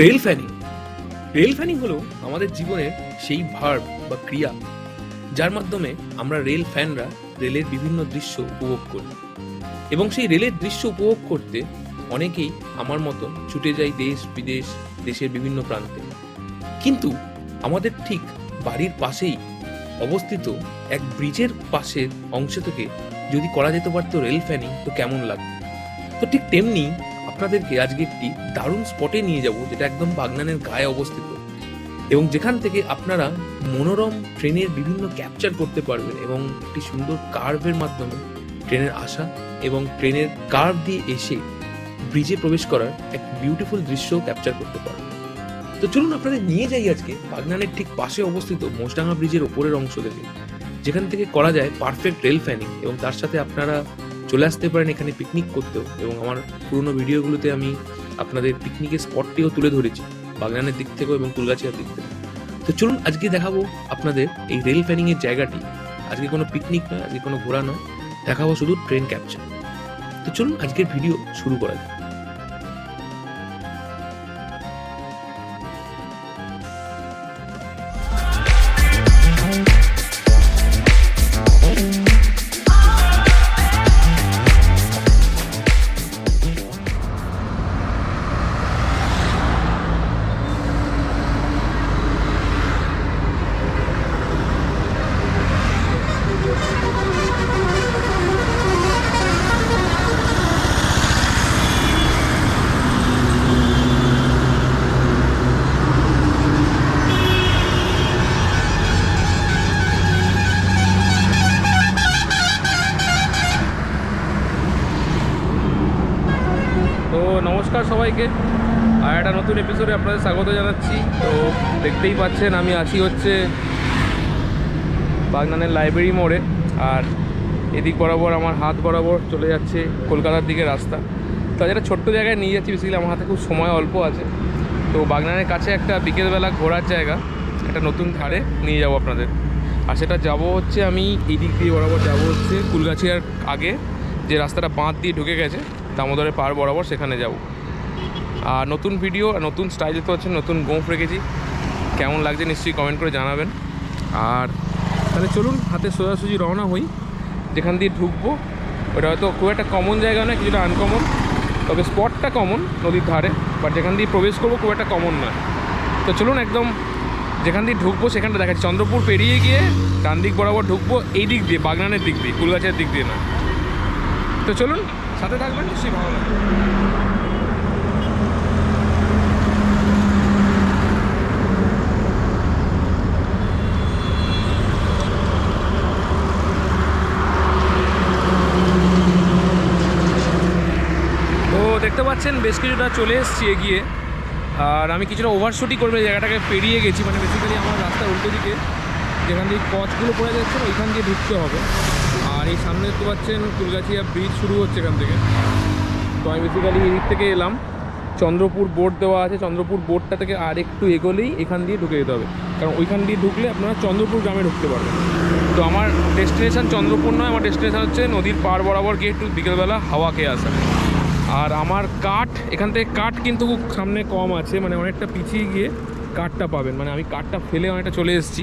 Rail ফ্যানিং। Rail ফ্যানিং হলো আমাদের জীবনের সেই ভার্ব বা ক্রিয়া, যার মাধ্যমে আমরা রেল ফ্যানরা রেলের বিভিন্ন দৃশ্য উপভোগ করি। এবং সেই রেলের দৃশ্য উপভোগ করতে অনেকেই আমার মতো ছুটে যায় দেশ, বিদেশ, দেশের বিভিন্ন প্রান্তে। কিন্তু আমাদের ঠিক বাড়ির পাশেই অবস্থিত এক ব্রিজের পাশের অংশ থেকে যদি করা যেতে পারতো রেল ফ্যানিং, তো কেমন লাগবে তো ঠিক তেমনি আপনাদেরকে আজকে একটি দারুণ স্পটে নিয়ে যাব যেটা একদম বাগনানের গায়ে অবস্থিত। এবং যেখান থেকে আপনারা মনোরম ট্রেনের বিভিন্ন ক্যাপচার করতে পারবেন এবং একটি সুন্দর কার্ভের মাধ্যমে ট্রেনের আসা এবং ট্রেনের কার্ভ দিয়ে এসে ব্রিজে প্রবেশ করার এক বিউটিফুল দৃশ্য ক্যাপচার করতে পারবেন। তো চলুন আপনাদের নিয়ে যাই আজকে বাগনানের ঠিক পাশে অবস্থিত মোষডাঙ্গা ব্রিজের ওপরের অংশ থেকে। যেখান থেকে করা যায় পারফেক্ট রেল ফ্যানিং এবং তার সাথে আপনারা চলে আসতে পারেন এখানে পিকনিক করতেও। এবং আমার পুরোনো ভিডিওগুলোতে আমি আপনাদের পিকনিকের স্পটটিও তুলে ধরেছি বাগনানের দিক থেকেও এবং কুলগাছিয়ার দিক থেকে তো চলুন, আজকে দেখাবো আপনাদের এই রেল ফ্যানিংয়ের জায়গাটি। আজকে কোনো পিকনিক নয়, আজকে কোনো ঘোরা নয়, দেখাবো শুধু ট্রেন ক্যাপচার তো চলুন, আজকের ভিডিও শুরু করা যাক। নতুন এপিসোডে আপনাদের স্বাগত জানাচ্ছি। তো দেখতেই পাচ্ছেন, আমি আছি হচ্ছে বাগনানের লাইব্রেরি মোড়ে। আর এদিক বরাবর আমার হাত বরাবর চলে যাচ্ছে কলকাতার দিকে রাস্তা। তো একটা ছোট্ট জায়গায় নিয়ে যাচ্ছি বেসিক্যালি আমার হাতে খুব সময় অল্প আছে। তো বাগনানের কাছে একটা বিকেলবেলা ঘোরার জায়গা, একটা নতুন ধারে নিয়ে যাব আপনাদের। আর সেটা যাব হচ্ছে আমি এই দিক দিয়ে বরাবর যাব হচ্ছে কুলগাছিয়ার আগে, যে রাস্তাটা বাঁধ দিয়ে ঢুকে গেছে, দামোদরের পার বরাবর সেখানে যাব। আর নতুন ভিডিও আর নতুন স্টাইল তো হচ্ছে নতুন গোঁফ রেখেছি। কেমন লাগছে নিশ্চয়ই কমেন্ট করে জানাবেন। আর তাহলে চলুন, হাতে সোজাসুজি রওনা হই। যেখান দিয়ে ঢুকবো, ওটা হয়তো খুব একটা কমন জায়গা নয়, কিছুটা আনকমন তবে স্পটটা কমন নদীর ধারে বাট যেখান দিয়ে প্রবেশ করব খুব একটা কমন নয়। তো চলুন একদম, যেখান দিয়ে ঢুকবো, সেখানটা দেখাচ্ছি। চন্দ্রপুর পেরিয়ে গিয়ে ডান দিক বরাবর ঢুকবো, এই দিক দিয়ে, বাগনানের দিক দিয়ে, কুলগাছের দিক দিয়ে না। তো চলুন, সাথে থাকবেন, নিশ্চয়ই ভালো লাগবে তো দেখতে পাচ্ছেন বেশ কিছুটা চলে এসেছি এগিয়ে। আর আমি কিছুটা ওভারশুটই করবে জায়গাটাকে পেরিয়ে গেছি। মানে বেসিক্যালি আমার রাস্তার উল্টো দিকে যেখান দিয়ে কচগুলো পড়ে যাচ্ছে, ওইখান দিয়ে ঢুকতে হবে। আর এই সামনে দেখতে পাচ্ছেন কুলগাছিয়া ব্রিজ শুরু হচ্ছে এখান থেকে। তো আমি বেসিক্যালি এদিক থেকে এলাম। চন্দ্রপুর বোর্ড দেওয়া আছে। চন্দ্রপুর বোর্ডটা থেকে আর একটু এগোলেই এখান দিয়ে ঢুকে যেতে হবে। কারণ ওইখান দিয়ে ঢুকলে আপনারা চন্দ্রপুর গ্রামে ঢুকতে পারবেন। তো আমার ডেস্টিনেশন চন্দ্রপুর নয়, আমার ডেস্টিনেশন হচ্ছে নদীর পার বরাবর গিয়ে একটু বিকেলবেলা হাওয়া খেয়ে আসা। আর আমার কাঠ, এখান থেকে কাঠ কিন্তু খুব সামনে কম আছে মানে অনেকটা পিছিয়ে গিয়ে কাঠটা পাবেন। মানে আমি কাঠটা ফেলে অনেকটা চলে এসেছি।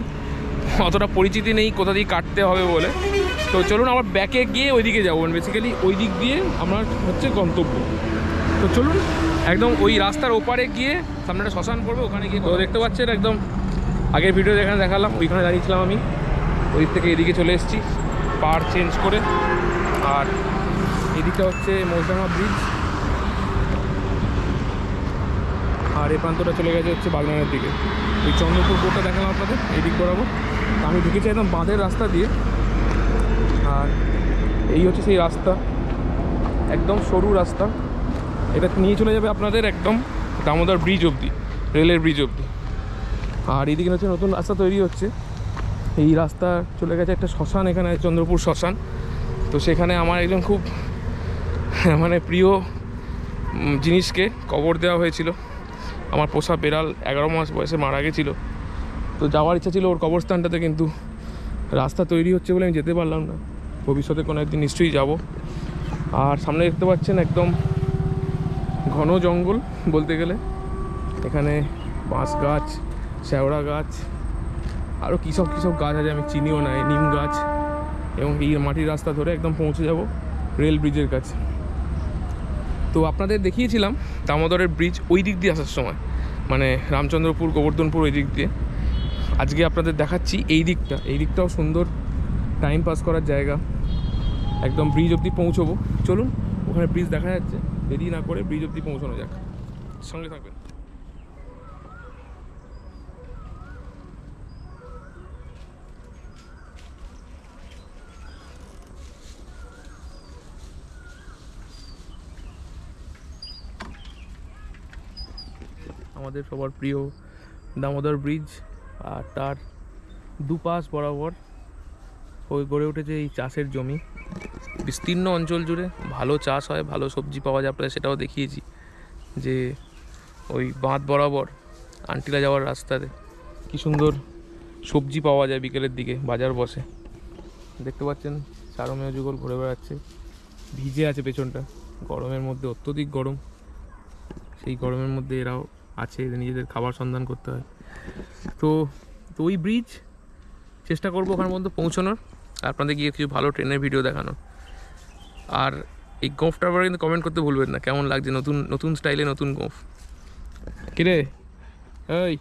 অতটা পরিচিতি নেই কোথা দিয়ে কাটতে হবে বলে। তো চলুন আমার ব্যাকে গিয়ে ওইদিকে যাব। বেসিক্যালি ওই দিক দিয়ে আমার হচ্ছে গন্তব্য। তো চলুন, একদম ওই রাস্তার ওপারে গিয়ে সামনে একটা শ্মশান পড়বে, ওখানে গিয়ে তো দেখতে পাচ্ছেন একদম। আগের ভিডিও যেখানে দেখালাম, ওইখানে দাঁড়িয়েছিলাম আমি। ওই থেকে এদিকে চলে এসেছি। পার চেঞ্জ করে। আর এদিকে হচ্ছে মৌসামা ব্রিজ আর এই প্রান্তটা চলে গেছে হচ্ছে বাগনানের দিকে। এই চন্দ্রপুর বোর্ডটা দেখালাম আপনাদের এই দিক বরাবর আমি ঢুকেছি একদম বাঁধের রাস্তা দিয়ে। আর এই হচ্ছে সেই রাস্তা, একদম সরু রাস্তা। এটা নিয়ে চলে যাবে আপনাদের একদম দামোদর ব্রিজ অবধি, রেলের ব্রিজ অবধি। আর এইদিকে হচ্ছে নতুন রাস্তা তৈরি হচ্ছে। এই রাস্তা চলে গেছে একটা শ্মশান, এখানে চন্দ্রপুর শ্মশান। তো সেখানে আমার একজন খুব মানে প্রিয় জিনিসকে কবর দেওয়া হয়েছিল। আমার পোষা বেড়াল এগারো মাস বয়সে মারা গেছিল। তো যাওয়ার ইচ্ছা ছিল ওর কবরস্থানটাতে, কিন্তু রাস্তা তৈরি হচ্ছে বলে আমি যেতে পারলাম না। ভবিষ্যতে কোনো একদিন নিশ্চয়ই যাব। আর সামনে দেখতে পাচ্ছেন একদম ঘন জঙ্গল বলতে গেলে। এখানে বাঁশ গাছ, শ্যাওড়া গাছ আরও কী সব কী সব গাছ আছে আমি চিনিও না নিম গাছ এবং এই মাটির রাস্তা ধরে একদম পৌঁছে যাব রেল ব্রিজের কাছে। তো আপনাদের দেখিয়েছিলাম দামোদরের ব্রিজ ওই দিক দিয়ে আসার সময়। মানে রামচন্দ্রপুর, গোবর্ধনপুর ওই দিক দিয়ে। আজকে আপনাদের দেখাচ্ছি এই দিকটা। এই দিকটাও সুন্দর টাইম পাস করার জায়গা। একদম ব্রিজ অবধি পৌঁছবো। চলুন, ওখানে ব্রিজ দেখা যাচ্ছে। দেরি না করে ব্রিজ অবধি পৌঁছানো যাক। সঙ্গে থাকবেন। আমাদের সবার প্রিয় দামোদর ব্রিজ আর তার দুপাশ বরাবর ওই গড়ে উঠেছে এই চাষের জমি। বিস্তীর্ণ অঞ্চল জুড়ে ভালো চাষ হয়, ভালো সবজি পাওয়া যায়, আপনাদের সেটাও দেখিয়েছি যে ওই বাঁধ বরাবর আন্টিলা যাওয়ার রাস্তাতে কি সুন্দর সবজি পাওয়া যায় বিকেলের দিকে বাজার বসে। দেখতে পাচ্ছেন চারমেয় যুগল ঘুরে বেড়াচ্ছে, ভিজে আছে পেছনটা, গরমের মধ্যে অত্যধিক গরম, সেই গরমের মধ্যে এরাও আছে নিজেদের খাবার সন্ধান করতে হয়। তো তো ওই ব্রিজ চেষ্টা করব ওখানে মধ্যে পৌঁছানোর। আপনাদের গিয়ে কিছু ভালো ট্রেনের ভিডিও দেখানোর। আর এই গোফটার পরে কিন্তু কমেন্ট করতে ভুলবেন না, কেমন লাগছে নতুন নতুন স্টাইলে নতুন গোফ। কিরে? এই।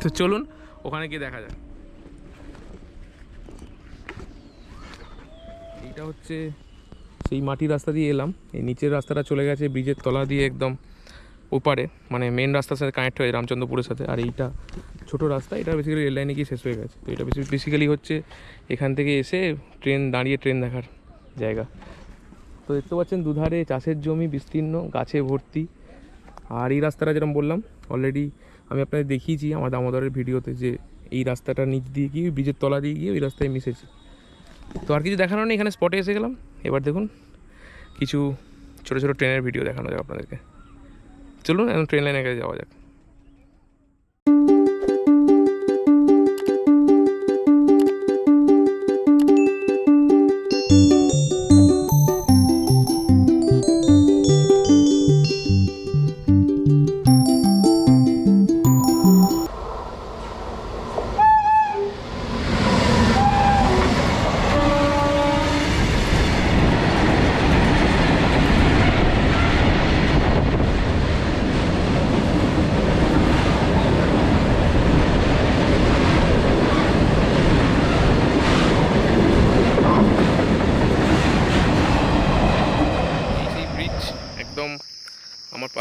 তো চলুন, ওখানে গিয়ে দেখা যাক। এইটা হচ্ছে সেই মাটির রাস্তা দিয়ে এলাম। এই নিচের রাস্তাটা চলে গেছে ব্রিজের তলা দিয়ে একদম ওপারে মানে মেন রাস্তার সাথে কানেক্ট হয়ে রামচন্দ্রপুরের সাথে। আর এইটা ছোট রাস্তা, এটা বেসিক্যালি রেল লাইনে গিয়ে শেষ হয়ে গেছে। তো এটা বেসিক্যালি হচ্ছে এখান থেকে এসে ট্রেন দাঁড়িয়ে ট্রেন দেখার জায়গা। তো দেখতে পাচ্ছেন দুধারে চাষের জমি বিস্তীর্ণ, গাছে ভর্তি। আর এই রাস্তাটা যেরকম বললাম অলরেডি আমি আপনাদের দেখিয়েছি আমার দামোদরের ভিডিওতে যে এই রাস্তাটা নিচ দিয়ে গিয়ে, ব্রিজের তলা দিয়ে গিয়ে ওই রাস্তায় মিশেছে। তো আর কিছু দেখানো নেই, এখানে স্পটে এসে গেলাম। এবার দেখুন কিছু ছোটো ছোটো ট্রেনের ভিডিও দেখানো যাক আপনাদেরকে। চলুন এখন ট্রেন লাইনের কাছে যাওয়া যাক।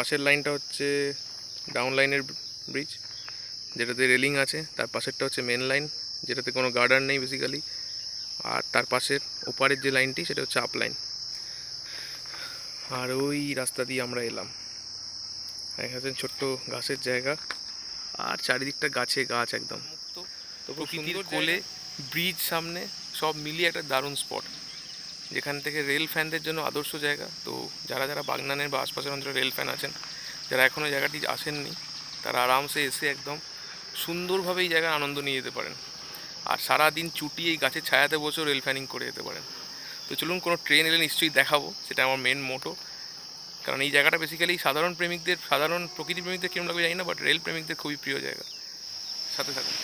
পাশের লাইনটা হচ্ছে ডাউন লাইনের ব্রিজ যেটাতে রেলিং আছে। তার পাশেরটা হচ্ছে মেন লাইন যেটাতে কোনো গার্ডার নেই বেসিক্যালি আর তার পাশের ওপারের যে লাইনটি সেটা হচ্ছে আপ লাইন। আর ওই রাস্তা দিয়ে আমরা এলাম। এখানে ছোট্ট ঘাসের জায়গা আর চারিদিকটা গাছে গাছ একদম। তো প্রকৃতির কোলে ব্রিজ সামনে সব মিলিয়ে একটা দারুণ স্পট যেখান থেকে রেল ফ্যানদের জন্য আদর্শ জায়গা। তো যারা যারা বাগনানের বা আশপাশের অঞ্চলে রেল ফ্যান আছেন, যারা এখনও জায়গাটি আসেননি, তারা আরামসে এসে একদম সুন্দরভাবে এই জায়গার আনন্দ নিয়ে যেতে পারেন। আর সারা দিন চুটিয়ে এই গাছের ছায়াতে বসেও রেল ফ্যানিং করে যেতে পারেন। তো চলুন কোনো ট্রেন এলে নিশ্চয়ই দেখাবো, সেটা আমার মেন মোটো কারণ এই জায়গাটা বেসিক্যালি সাধারণ প্রেমিকদের, সাধারণ প্রকৃতি প্রেমিকদের কেমন লাগবে জানি না বাট রেল প্রেমিকদের খুবই প্রিয় জায়গা। সাথে থাকুন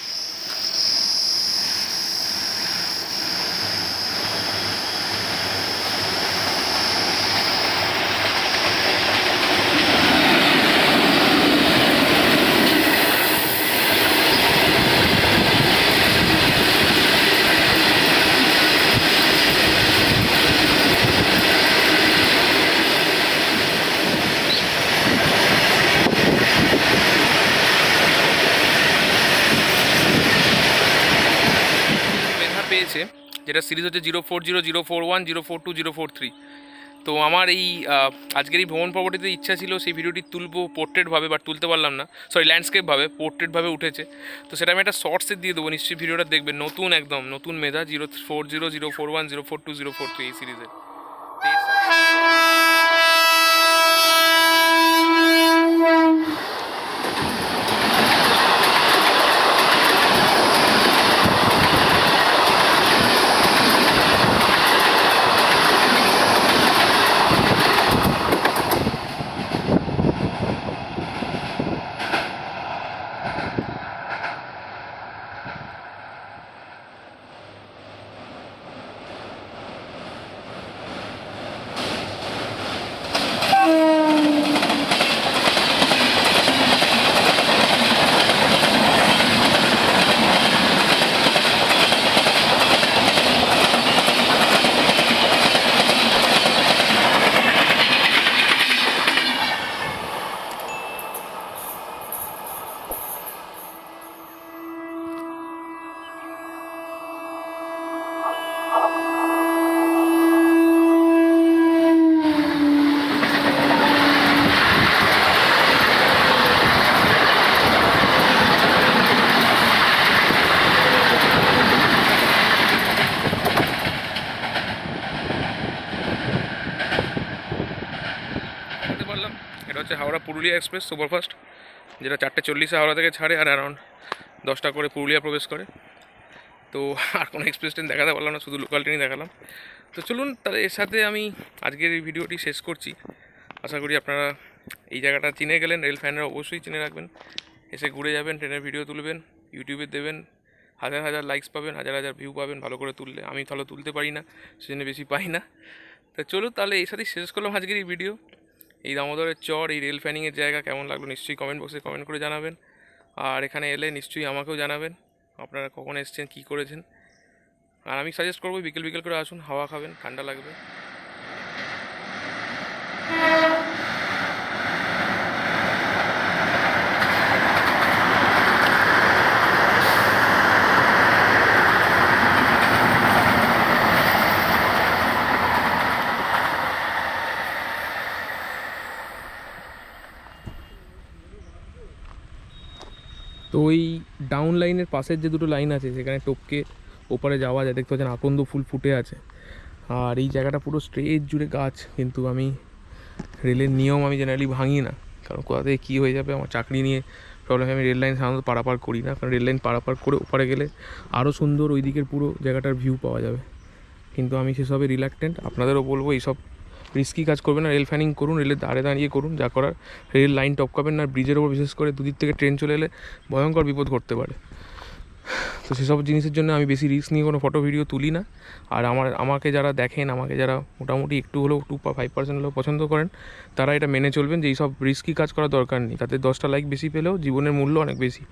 মেধা পেয়েছে যেটা সিরিজ হচ্ছে zero four zero zero four one, zero four two, zero four three. তো আমার এই আজকের এই ভ্রমণ পর্বটিতে ইচ্ছা ছিল সেই ভিডিওটি তুলবো পোর্ট্রেটভাবে বা তুলতে পারলাম না। সরি ল্যান্ডস্কেপভাবে পোর্ট্রেটভাবে উঠেছে। তো সেটা আমি একটা শর্টসে দিয়ে দেবো, নিশ্চয়ই ভিডিওটা দেখবেন। নতুন একদম, নতুন মেধা, zero four zero zero four one, zero four two, zero four three এই সিরিজের পারলাম এটা হচ্ছে হাওড়া পুরুলিয়া এক্সপ্রেস, সুপারফাস্ট, যেটা চারটে চল্লিশে হাওড়া থেকে ছাড়ে আর অ্যারাউন্ড দশটা করে পুরুলিয়া প্রবেশ করে। তো আর কোনো এক্সপ্রেস ট্রেন দেখাতে পারলাম না, শুধু লোকাল ট্রেনই দেখালাম। তো চলুন তাহলে এর সাথে আমি আজকের এই ভিডিওটি শেষ করছি। আশা করি আপনারা এই জায়গাটা চিনে গেলেন রেল ফ্যানরা অবশ্যই চিনে রাখবেন। এসে ঘুরে যাবেন ট্রেনের ভিডিও তুলবেন ইউটিউবে দেবেন, হাজার হাজার লাইকস পাবেন, হাজার হাজার ভিউ পাবেন ভালো করে তুললে। আমি তাহলে তুলতে পারি না সেজন্য বেশি পাই না। তা চলুন তাহলে এই সাথেই শেষ করলাম আজকের এই ভিডিও এই দামোদরের চর, এই রেল ফ্যানিংয়ের জায়গা কেমন লাগল নিশ্চয়ই কমেন্ট বক্সে কমেন্ট করে জানাবেন। আর এখানে এলে নিশ্চয়ই আমাকেও জানাবেন, আপনারা কখন এসছেন, কী করেছেন। আর আমি সাজেস্ট করব বিকেল বিকেল করে আসুন, হাওয়া খাবেন, ঠান্ডা লাগবে। ওই ডাউন লাইনের পাশের যে দুটো লাইন আছে, সেখানে টপকে ওপারে যাওয়া যায়, দেখতে পাচ্ছেন আকন্দ ফুল ফুটে আছে। আর এই জায়গাটা পুরো স্ট্রেট জুড়ে গাছ, কিন্তু আমি রেলের নিয়ম আমি জেনারেলি ভাঙি না। কারণ কোথা থেকে কী হয়ে যাবে, আমার চাকরি নিয়ে প্রবলেম আমি রেল লাইন সাধারণত পারাপার করি না। কারণ রেল লাইন পারাপার করে ওপারে গেলে আরও সুন্দর ওই দিকের পুরো জায়গাটার ভিউ পাওয়া যাবে। কিন্তু আমি সেসবে রিল্যাক্টেন্ট আপনাদেরও বলব, এইসব রিস্কি কাজ করবেন না রেল ফ্যানিং করুন রেলের দাঁড়ে দাঁড়িয়ে করুন, যা করার রেল লাইন টপকাবেন না ব্রিজের ওপর বিশেষ করে দুদিক থেকে ট্রেন চলে এলে ভয়ঙ্কর বিপদ ঘটতে পারে। তো সেসব জিনিসের জন্য আমি বেশি রিস্ক নিয়ে কোনো ফটো ভিডিও তুলি না। আর আমার, আমাকে যারা দেখেন, আমাকে যারা মোটামুটি একটু হলেও টু বা ফাইভ পার্সেন্ট হলেও পছন্দ করেন, তারা এটা মেনে চলবেন যে এইসব রিস্কি কাজ করার দরকার নেই। তাতে দশটা লাইক বেশি পেলেও জীবনের মূল্য অনেক বেশি।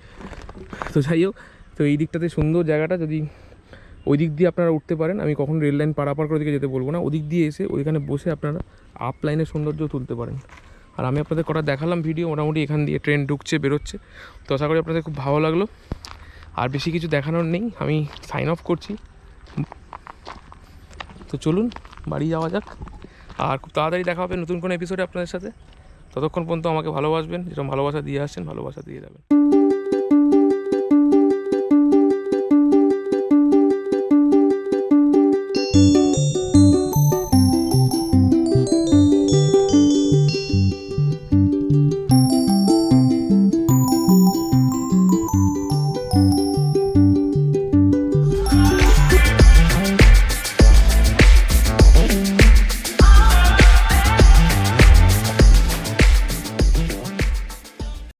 তো যাই হোক, তো এই দিকটাতে সুন্দর জায়গাটা যদি ওই দিক দিয়ে আপনারা উঠতে পারেন। আমি কখন রেল লাইন পারাপার করে দিকে যেতে বলব না। ওদিক দিয়ে এসে ওইখানে বসে আপনারা আপ লাইনের সৌন্দর্য তুলতে পারেন। আর আমি আপনাদের কটা দেখালাম ভিডিও মোটামুটি এখান দিয়ে ট্রেন ঢুকছে, বেরোচ্ছে। তো আশা করি আপনাদের খুব ভালো লাগল। আর বেশি কিছু দেখানোর নেই। আমি সাইন অফ করছি। তো চলুন, বাড়ি যাওয়া যাক। আর খুব তাড়াতাড়ি দেখা হবে নতুন কোনো এপিসোডে আপনাদের সাথে। ততক্ষণ পর্যন্ত আমাকে ভালোবাসবেন, যেরকম ভালোবাসা দিয়ে আসছেন, ভালোবাসা দিয়ে যাবেন।